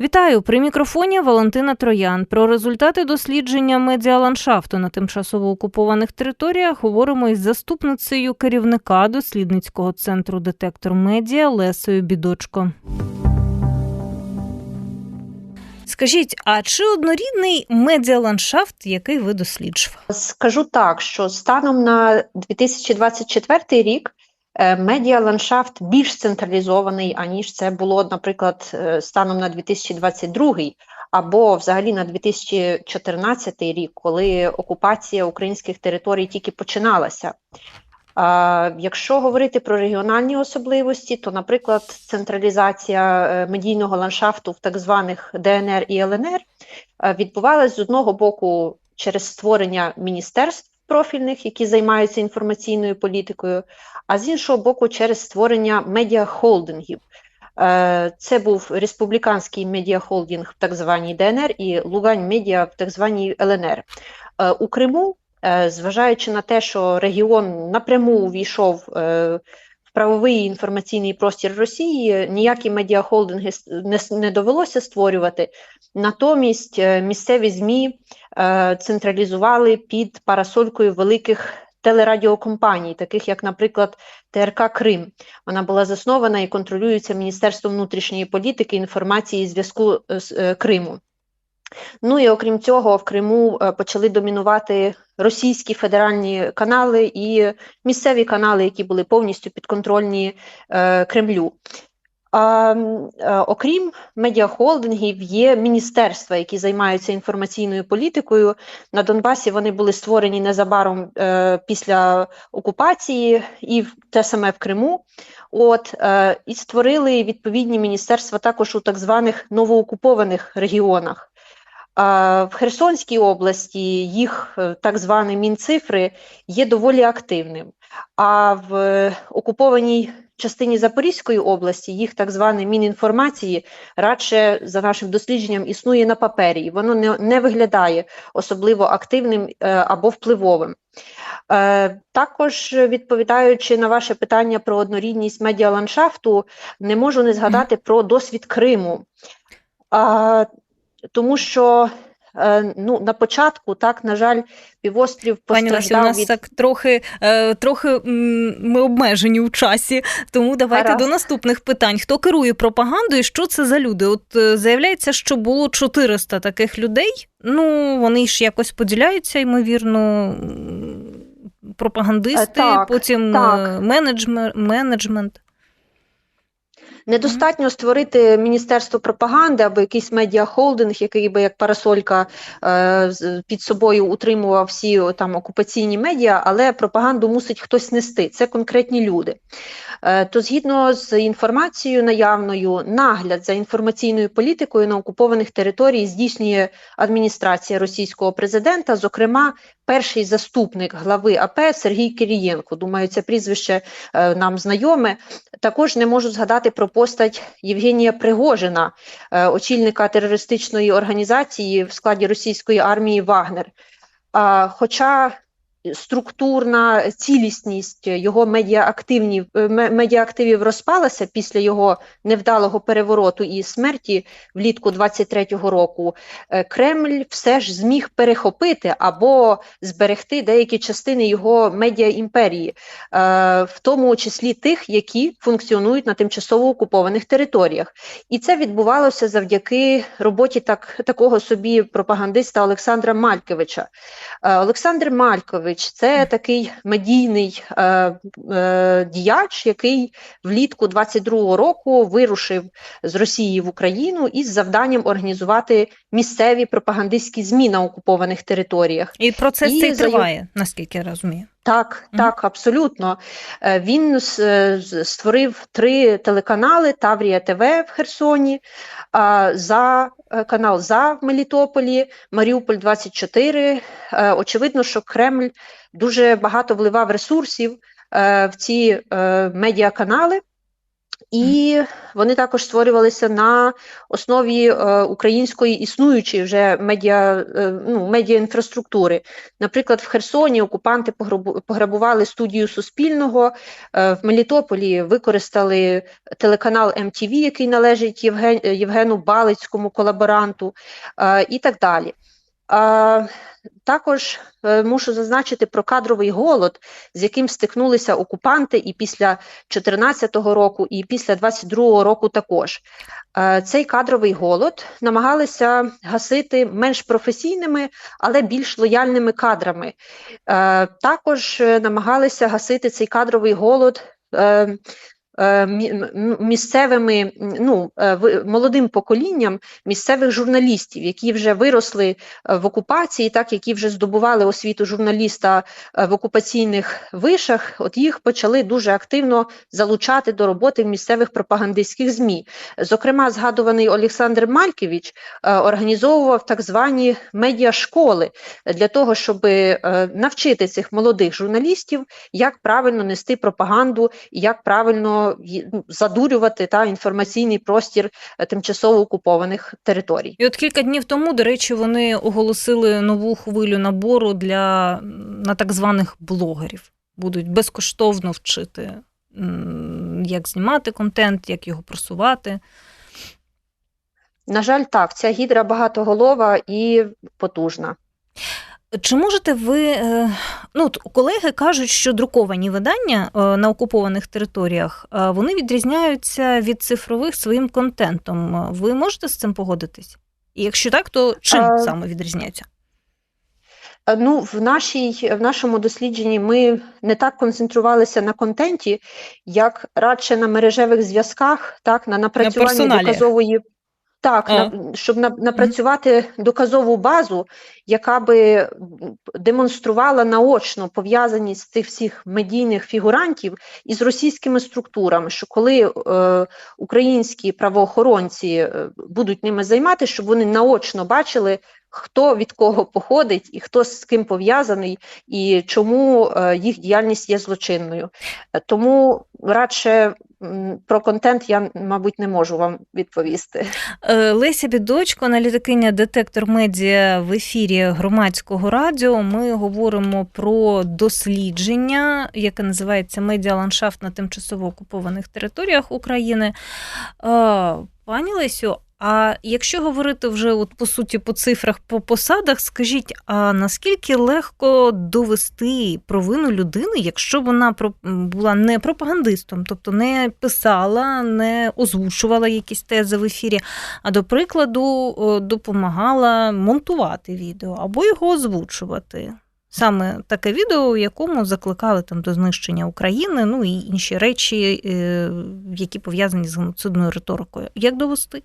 Вітаю при мікрофоні Валентина Троян. Про результати дослідження медіаландшафту на тимчасово окупованих територіях говоримо із заступницею керівника дослідницького центру детектор медіа Лесою Бідочко. Скажіть, а чи однорідний медіаландшафт, який ви досліджували? Скажу так, що станом на 2024 рік медіаландшафт більш централізований, аніж це було, наприклад, е, станом на 2022 або взагалі на 2014 рік, коли окупація українських територій тільки починалася. Якщо говорити про регіональні особливості, то, наприклад, централізація е, медійного ландшафту в так званих ДНР і ЛНР е, відбувалась з одного боку через створення міністерств профільних, які займаються інформаційною політикою, а з іншого боку, через створення медіахолдингів. Е, Це був республіканський медіахолдинг в так званій ДНР і Лугань Медіа в так званій ЛНР. Е, У Криму, е, зважаючи на те, що регіон напряму увійшов правовий інформаційний простір Росії, ніякі медіахолдинги не, довелося створювати. Натомість е, місцеві ЗМІ е, централізували під парасолькою великих телерадіокомпаній, таких як, наприклад, ТРК Крим. Вона була заснована і контролюється Міністерством внутрішньої політики, інформації і зв'язку з е, Криму. Ну і окрім цього, в Криму е, почали домінувати російські федеральні канали і місцеві канали, які були повністю підконтрольні е, Кремлю. А, е, окрім медіахолдингів, є міністерства, які займаються інформаційною політикою. На Донбасі вони були створені незабаром е, після окупації, і те саме в Криму. От е, і створили відповідні міністерства також у так званих новоокупованих регіонах. В Херсонській області їх е, так звані мінцифри є доволі активним. А в е, окупованій частині Запорізької області їх так зване Мінінформації радше за нашим дослідженням існує на папері, і воно не, не виглядає особливо активним е, або впливовим. Також відповідаючи на ваше питання про однорідність медіаландшафту, не можу не згадати про досвід Криму. Тому що е, ну, на початку, так, на жаль, півострів Пані Лесі, у нас від так трохи, е, трохи ми обмежені у часі, тому давайте Гаразд. до наступних питань. Хто керує пропагандою? Що це за люди? От е, заявляється, що було 400 таких людей. Ну вони ж якось поділяються, ймовірно. Пропагандисти, так, потім так. менеджмент. Недостатньо створити міністерство пропаганди або якийсь медіахолдинг, який би як парасолька е, під собою утримував всі там окупаційні медіа, але пропаганду мусить хтось нести. Це конкретні люди. Е, то згідно з інформацією наявною, нагляд за інформаційною політикою на окупованих територіях здійснює адміністрація російського президента, зокрема, перший заступник глави АП Сергій Кирієнко. Думаю, це прізвище е, нам знайоме. Також не можу згадати про постать Євгенія Пригожина, е, очільника терористичної організації в складі російської армії Вагнер. Хоча структурна цілісність його медіаактивнів, е, ме- медіаактивів розпалася після його невдалого перевороту і смерті влітку 23-го року, е, Кремль все ж зміг перехопити або зберегти деякі частини його медіаімперії, е, в тому числі тих, які функціонують на тимчасово окупованих територіях. І це відбувалося завдяки роботі так, такого собі пропагандиста Олександра Малькевича. Олександр Малькович це такий медійний е, е, діяч, який влітку 22-го року вирушив з Росії в Україну із завданням організувати місцеві пропагандистські ЗМІ на окупованих територіях. І процес І цей за триває, наскільки я розумію. Так, так, абсолютно. Е, Він е, створив три телеканали Таврія ТВ в Херсоні, за е, канал За в Мелітополі, Маріуполь 24. Е, Очевидно, що Кремль дуже багато вливав ресурсів в ці медіаканали. І вони також створювалися на основі е, української існуючої вже медіа, е, ну, медіаінфраструктури. Наприклад, в Херсоні окупанти пограбували студію Суспільного, е, в Мелітополі використали телеканал MTV, який належить Євген, Євгену Балицькому, колаборанту, е, і так далі. Також е, мушу зазначити про кадровий голод, з яким стикнулися окупанти і після 2014 року, і після 2022 року також. Е, Цей кадровий голод намагалися гасити менш професійними, але більш лояльними кадрами. Е, Також намагалися гасити цей кадровий голод. Е, Місцевими ну е, молодим поколінням місцевих журналістів, які вже виросли е, в окупації, так які вже здобували освіту журналіста в окупаційних вишах, от їх почали дуже активно залучати до роботи в місцевих пропагандистських змі. Зокрема, згадуваний Олександр Малькевич е, організовував так звані медіашколи для того, щоб навчити цих молодих журналістів, як правильно нести пропаганду і як правильно ну, задурювати та інформаційний простір е, тимчасово окупованих територій. І от кілька днів тому, до речі, вони оголосили нову хвилю набору для на так званих блогерів. Будуть безкоштовно вчити, як знімати контент, як його просувати. На жаль, так, ця гідра багатоголова і потужна. Чи можете ви. Ну, от колеги кажуть, що друковані видання е, на окупованих територіях е, вони відрізняються від цифрових своїм контентом. Е, Ви можете з цим погодитись? І якщо так, то чим А, саме відрізняються? Ну, в нашій в нашому дослідженні ми не так концентрувалися на контенті, як радше на мережевих зв'язках, так на напрацюванні персоналіях. доказової. Так, А. на, щоб на, напрацювати доказову базу, яка би демонструвала наочно пов'язаність цих всіх медійних фігурантів із російськими структурами, що коли е, українські правоохоронці е, будуть ними займатися, щоб вони наочно бачили, хто від кого походить, і хто з ким пов'язаний, і чому е, їх діяльність є злочинною. Тому радше про контент я, мабуть, не можу вам відповісти. Е, Леся Бідочко, аналітикиня детектор медіа в ефірі громадського радіо. Ми говоримо про дослідження, яке називається медіаландшафт на тимчасово окупованих територіях України. Е, Пані Лесю, а якщо говорити вже от по суті по цифрах, по посадах, скажіть, а наскільки легко довести провину людини, якщо вона була не пропагандистом, тобто не писала, не озвучувала якісь тези в ефірі, а до прикладу допомагала монтувати відео або його озвучувати? Саме таке відео, в якому закликали там до знищення України, ну і інші речі, е, які пов'язані з геноцидною риторикою. Як довести?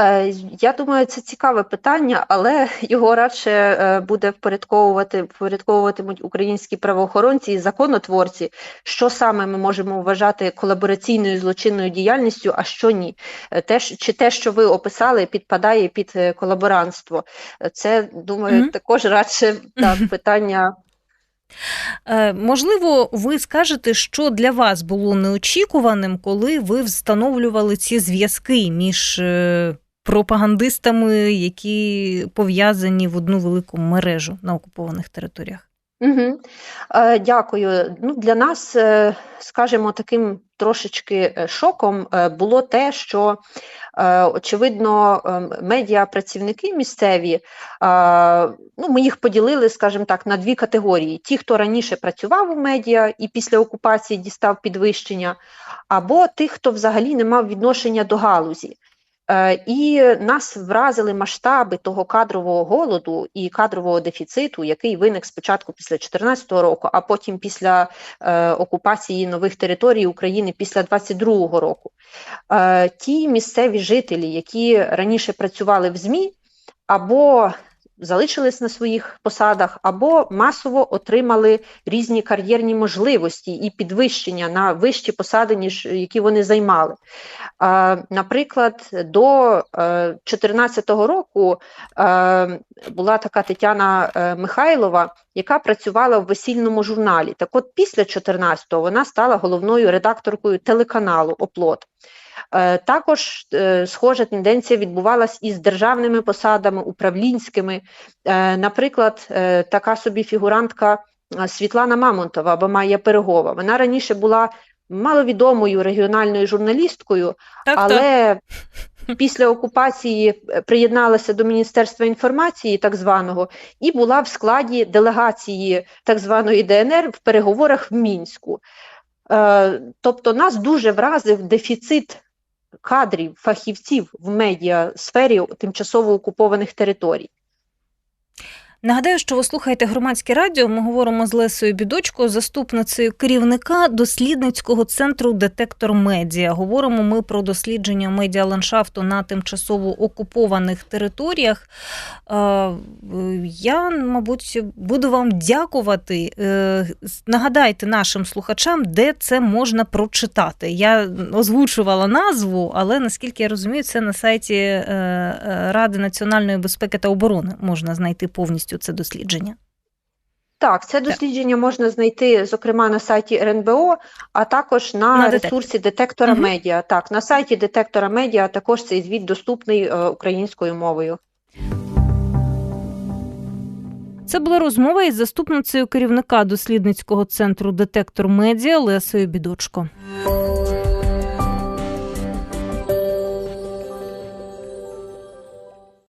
Е, Я думаю, це цікаве питання, але його радше е, буде впорядковувати впорядковуватимуть українські правоохоронці і законотворці, що саме ми можемо вважати колабораційною злочинною діяльністю, а що ні. Е, Те, чи те, що ви описали, підпадає під колаборантство. Це думаю, Мгм. також радше так питання. Можливо, ви скажете, що для вас було неочікуваним, коли ви встановлювали ці зв'язки між пропагандистами, які пов'язані в одну велику мережу на окупованих територіях. Угу. Е, дякую. Ну, для нас, е, скажімо, таким трошечки е, шоком е, було те, що, е, очевидно, е, медіапрацівники місцеві, е, ну, ми їх поділили, скажімо так, на дві категорії: ті, хто раніше працював у медіа і після окупації дістав підвищення, або тих, хто взагалі не мав відношення до галузі. Е, І нас вразили масштаби того кадрового голоду і кадрового дефіциту, який виник спочатку після 2014 року, а потім після е, окупації нових територій України після 2022 року. Е, ті місцеві жителі, які раніше працювали в ЗМІ, або залишились на своїх посадах, або масово отримали різні кар'єрні можливості і підвищення на вищі посади, ніж які вони займали. Е, Наприклад, до 2014 року е, була така Тетяна е, Михайлова, яка працювала в весільному журналі. Так от після 14-го вона стала головною редакторкою телеканалу Оплот. Е, Також е, схожа тенденція відбувалась із державними посадами, управлінськими. Е, Наприклад, така собі фігурантка Світлана Мамонтова або Майя Перегова. Вона раніше була маловідомою регіональною журналісткою, Так, так. але після окупації приєдналася до Міністерства інформації, так званого, і була в складі делегації так званої ДНР в переговорах в Мінську. Тобто нас дуже вразив дефіцит кадрів, фахівців в медіасфері тимчасово окупованих територій. Нагадаю, що ви слухаєте громадське радіо. Ми говоримо з Лесою Бідочко, заступницею керівника дослідницького центру Детектор Медіа. Говоримо ми про дослідження медіаландшафту на тимчасово окупованих територіях. Я, мабуть, буду вам дякувати. Е, Нагадайте нашим слухачам, де це можна прочитати. Я озвучувала назву, але наскільки я розумію, це на сайті е, е, Ради національної безпеки та оборони можна знайти повністю це дослідження. Так, це дослідження можна знайти, зокрема, на сайті РНБО, а також на, На ресурсі детектора Мгм. медіа. Так, на сайті детектора медіа також цей звіт доступний е, українською мовою. Це була розмова із заступницею керівника дослідницького центру Детектор Медіа Лесою Бідочко.